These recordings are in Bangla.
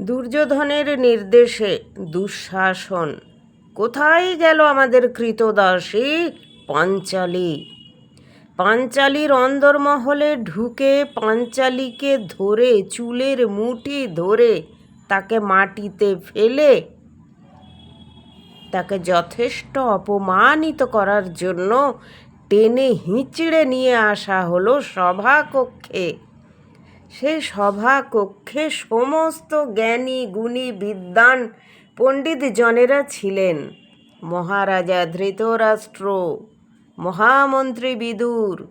দুর্যোধনের নির্দেশে দুঃশাসন। কোথায় গেল আমাদের কৃতদাসী পাঞ্চালী? পাঞ্চালীর অন্দরমহলে ঢুকে পাঞ্চালীকে ধরে, চুলের মুঠি ধরে তাকে মাটিতে ফেলে, তাকে যথেষ্ট অপমানিত করার জন্য টেনে হিঁচড়ে নিয়ে আসা হলো সভাকক্ষে। সেই সভাকক্ষে সমস্ত জ্ঞানী, গুণী, বিদ্বান পণ্ডিত জনেরা ছিলেন। মহারাজা ধৃতরাষ্ট্র, মহামন্ত্রী বিদুর,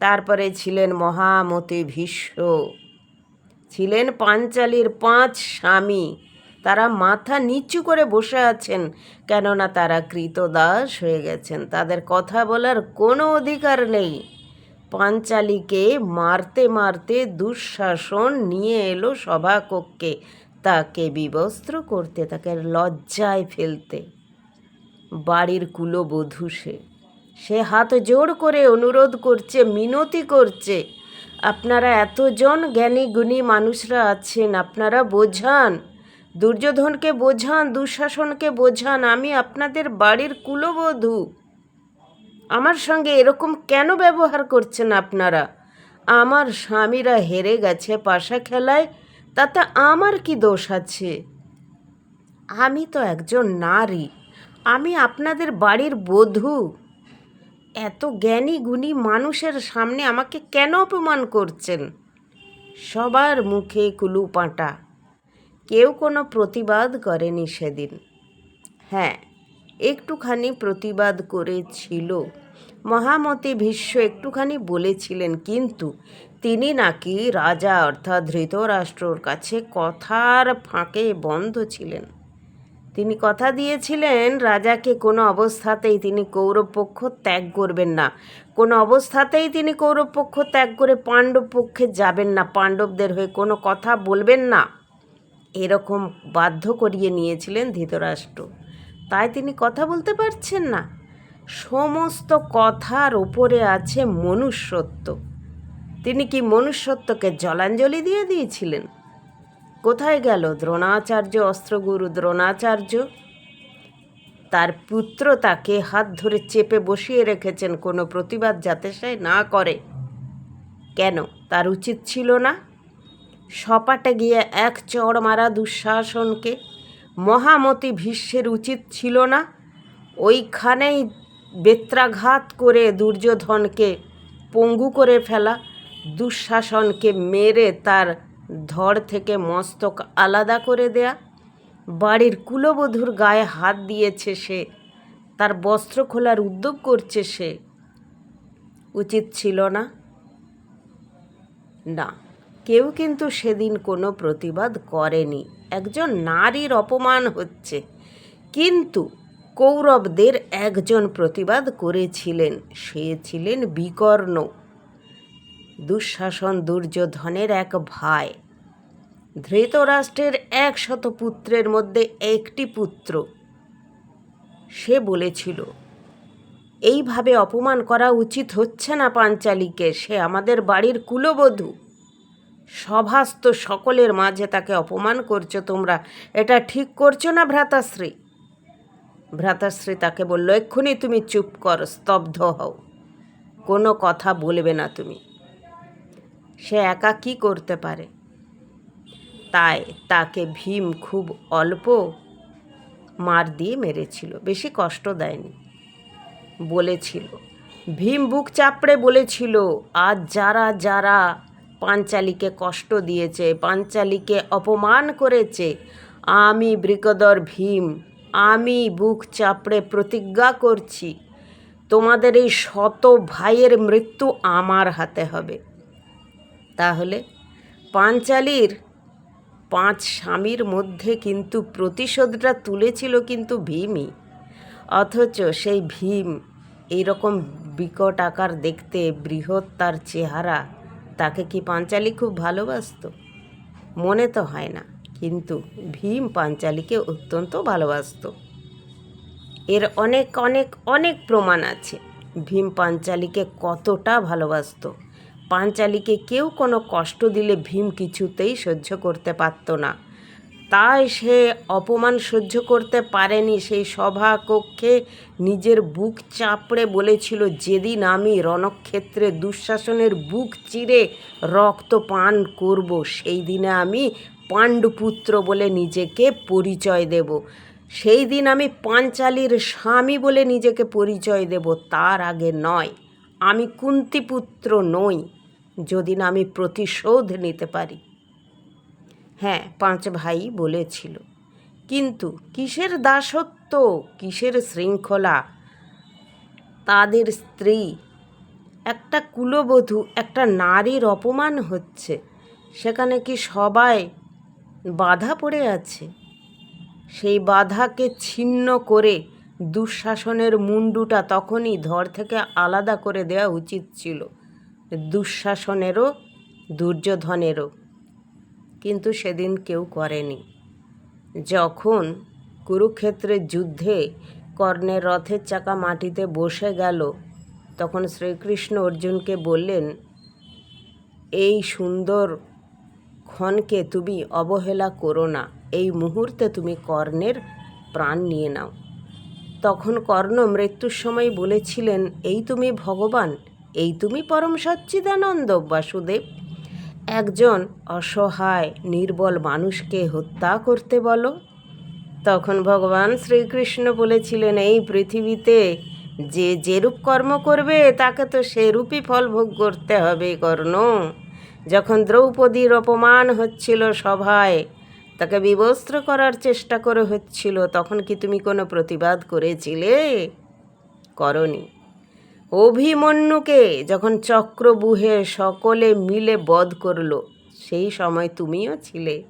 তারপরে ছিলেন মহামতি ভীষ্ম। ছিলেন পাঞ্চালীর পাঁচ স্বামী। তারা মাথা নিচু করে বসে আছেন, কেননা তারা কৃতদাস হয়ে গেছেন। তাদের কথা বলার কোনো অধিকার নেই। পাঞ্চালীকে মারতে মারতে দুঃশাসন নিয়ে এলো সভাকক্ষে। তাকে বিবস্ত্র করতে, তাকে লজ্জায় ফেলতে। বাড়ির কুলবধূ সে। সে হাত জোড় করে অনুরোধ করছে, মিনতি করছে, আপনারা এতজন জ্ঞানী গুণী মানুষরা আছেন, আপনারা বোঝান, দুর্যোধনকে বোঝান, দুঃশাসনকে বোঝান, আমি আপনাদের বাড়ির কুলবধূ। আমার সঙ্গে এরকম কেন ব্যবহার করছেন আপনারা? আমার স্বামীরা হেরে গেছে পাশা খেলায়, তাতে আমার কি দোষ আছে? আমি তো একজন নারী, আমি আপনাদের বাড়ির বধূ। এত জ্ঞানী গুণী মানুষের সামনে আমাকে কেন অপমান করছেন? সবার মুখে কুলু পাঁটা। কেউ কোনো প্রতিবাদ করেনি সেদিন। হ্যাঁ একটুখানি প্রতিবাদ করেছিল। মহামতি ভীষ্ম একটুখানি বলেছিলেন, কিন্তু তিনি নাকি রাজা অর্থাৎ ধৃতরাষ্ট্রর কাছে কথার ফাঁকে বন্ধ ছিলেন। তিনি কথা দিয়েছিলেন, রাজাকে কোনো অবস্থাতেই তিনি কৌরবপক্ষ ত্যাগ করবেন না। কোনো অবস্থাতেই তিনি কৌরবপক্ষ ত্যাগ করে পাণ্ডব পক্ষে যাবেন না। পাণ্ডবদের হয়ে কোনো কথা বলবেন না। এরকম বাধ্য করিয়ে নিয়েছিলেন ধৃতরাষ্ট্র। তাই তিনি কথা বলতে পারছেন না। সমস্ত কথার ওপরে আছে মনুষ্যত্ব। তিনি কি মনুষ্যত্বকে জলাঞ্জলি দিয়ে দিয়েছিলেন? কোথায় গেল দ্রোণাচার্য, অস্ত্রগুরু দ্রোণাচার্য? তার পুত্র তাকে হাত ধরে চেপে বসিয়ে রেখেছেন, কোনো প্রতিবাদ যাতে সে না করে। কেন? তার উচিত ছিল না। সপাটে গিয়ে এক চড় মারা দুঃশাসনকে মহামতি ভীষ্মের উচিত ছিল না। ওইখানেই বেত্রাঘাত করে দুর্যোধনকে পঙ্গু করে ফেলা। দুঃশাসনকে মেরে তার ধড় থেকে মস্তক আলাদা করে দেয়া। বাড়ির কুলবধূর গায়ে হাত দিয়েছে সে। তার বস্ত্র খোলার উদ্যোগ করছে সে। উচিত ছিল না। না, কেউ কিন্তু সেদিন কোনো প্রতিবাদ করেনি। একজন নারীর অপমান হচ্ছে। কিন্তু কৌরবদের একজন প্রতিবাদ করেছিলেন, সে ছিলেন বিকর্ণ, দুঃশাসন দুর্যোধনের এক ভাই। ধৃতরাষ্ট্রের একশত পুত্রের মধ্যে একটি পুত্র। সে বলেছিল, এইভাবে অপমান করা উচিত হচ্ছে না পাঞ্চালীকে, সে আমাদের বাড়ির কুলবধূ। সভাস্ত সকলের মাঝে তাকে অপমান করছ তোমরা। এটা ঠিক করছ না ভ্রাতাশ্রী? ভ্রাতাশ্রী তাকে বলল, এক্ষুনি তুমি চুপ কর, স্তব্ধ হও। কোনো কথা বলবে না তুমি। সে একা কি করতে পারে? তাই তাকে ভীম খুব অল্প মার দিয়ে মেরেছিল, বেশি কষ্ট দেয়নি। বলেছিল, ভীম বুক চাপড়ে বলেছিল, আজ যারা যারা পাঞ্চালীকে কষ্ট দিয়েছে, পাঞ্চালীকে অপমান করেছে। আমি বৃকদর ভীম, আমি বুক চাপড়ে প্রতিজ্ঞা করছি, তোমাদের এই শত ভাইয়ের মৃত্যু আমার হাতে হবে। তাহলে পাঞ্চালীর পাঁচ স্বামীর মধ্যে কিন্তু প্রতিশোধটা তুলেছিল কিন্তু ভীমই। অথচ সেই ভীম এইরকম বিকট আকার দেখতে বৃহৎ তার চেহারা। তাকে কি পাঞ্চালি খুব ভালোবাসত? মনে তো হয় না, কিন্তু ভীম পাঞ্চালিকে অত্যন্ত ভালোবাসত। এর অনেক অনেক অনেক প্রমাণ আছে। ভীম পাঞ্চালিকে কতটা ভালোবাসত। পাঞ্চালিকে কেউ কোনো কষ্ট দিলে ভীম কিছুতেই সহ্য করতে পারত না। তাই সে অপমান সহ্য করতে পারেনি। সেই সভা কক্ষে নিজের বুক চাপড়ে বলেছিল, যেদিন আমি রণক্ষেত্রে দুঃশাসনের বুক চিরে রক্ত পান করব সেই দিনে আমি পাণ্ডুপুত্র বলে নিজেকে পরিচয় দেব। সেই দিন আমি পাঞ্চালীর স্বামী বলে নিজেকে পরিচয় দেব। তার আগে নয়, আমি কুন্তিপুত্র নই যদি না আমি প্রতিশোধ নিতে পারি। হ্যাঁ পাঁচ ভাই বলেছিল। কিন্তু কিসের দাসত্ব, কিসের শৃঙ্খলা? তাদের স্ত্রী, একটা কুলবধূ, একটা নারীর অপমান হচ্ছে। সেখানে কি সবাই বাধা পড়ে আছে? সেই বাধাকে ছিন্ন করে দুঃশাসনের মুন্ডুটা তখনই ধর থেকে আলাদা করে দেওয়া উচিত ছিল। দুঃশাসনেরও, দুর্যোধনেরও। কিন্তু সেদিন কেউ করেনি। যখন কুরুক্ষেত্রের যুদ্ধে কর্ণের রথের চাকা মাটিতে বসে গেল, তখন শ্রীকৃষ্ণ অর্জুনকে বললেন, এই সুন্দর ক্ষণকে তুমি অবহেলা করো না। এই মুহূর্তে তুমি কর্ণের প্রাণ নিয়ে নাও। তখন কর্ণ মৃত্যুর সময় বলেছিলেন, এই তুমি ভগবান, এই তুমি পরম সচ্চিদানন্দ, বাসুদেব। একজন অসহায়, নির্বল মানুষকে হত্যা করতে বলো? তখন ভগবান শ্রীকৃষ্ণ বলেছিলেন, এই পৃথিবীতে যে যেরূপ কর্ম করবে, তাকে তো সেরূপই ফল ভোগ করতে হবে, কর্ণ। যখন দ্রৌপদীর অপমান হচ্ছিল সভায়, তাকে বিবস্ত্র করার চেষ্টা করে হচ্ছিল, তখন কি তুমি কোনো প্রতিবাদ করেছিলে? করনি অভিমন্যুকে যখন চক্রবুহে সকলে মিলে বধ করল, সেই সময় তুমিও ছিলে।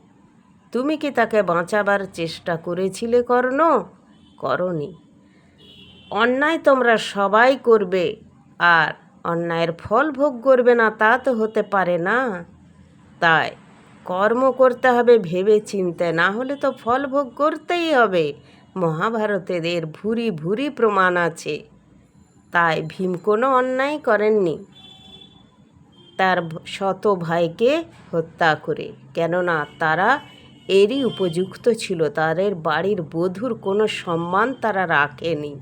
তুমি কি তাকে বাঁচাবার চেষ্টা করেছিলে, কর্ণ? করনি। অন্যায় তোমরা সবাই করবে, আর অন্যায়ের ফল ভোগ করবে না, তা তো হতে পারে না। তাই কর্ম করতে হবে ভেবে চিনতে না হলে তো ফল ভোগ করতেই হবে। মহাভারতের ভুরি ভুরি প্রমাণ আছে। তাই ভীম কোনো অন্যায় করেননি। তার শত ভাইকে হত্যা করে। কেননা তারা এরই উপযুক্ত ছিল, তাদের বাড়ির বধূর কোনো সম্মান তারা রাখেনি।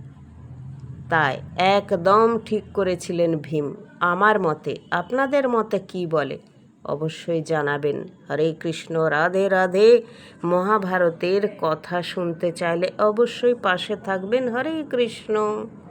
তাই একদম ঠিক করেছিলেন ভীম। আমার মতে, আপনাদের মতে কি বলে? অবশ্যই জানাবেন। হরে কৃষ্ণ, রাধে রাধে। মহাভারতের কথা শুনতে চাইলে অবশ্যই পাশে থাকবেন। হরে কৃষ্ণ।